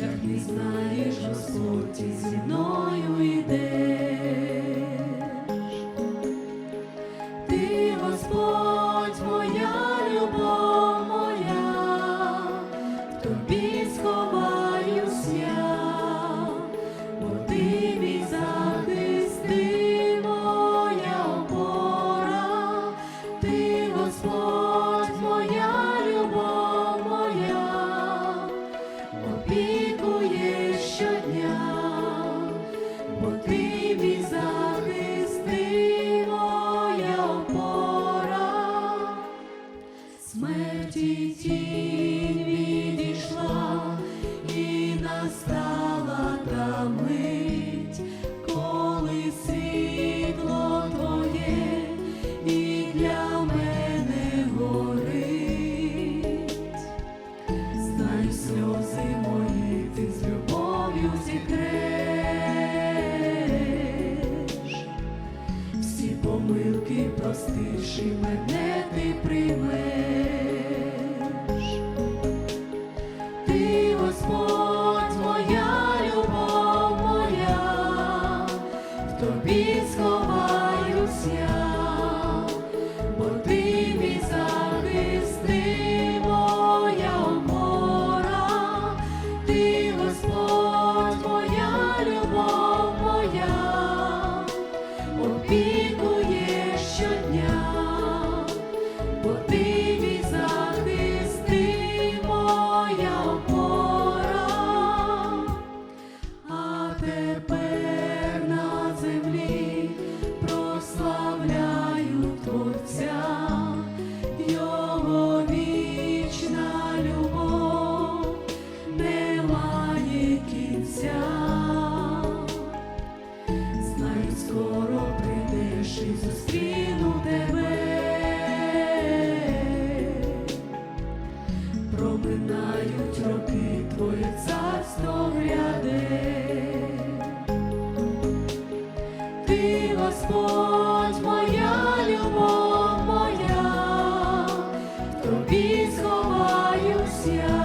Як не знаєш, Господь зі мною йде. be will be Минають роки, твоє царство гряде, ти Господь, моя любов моя, тобі сховаюся.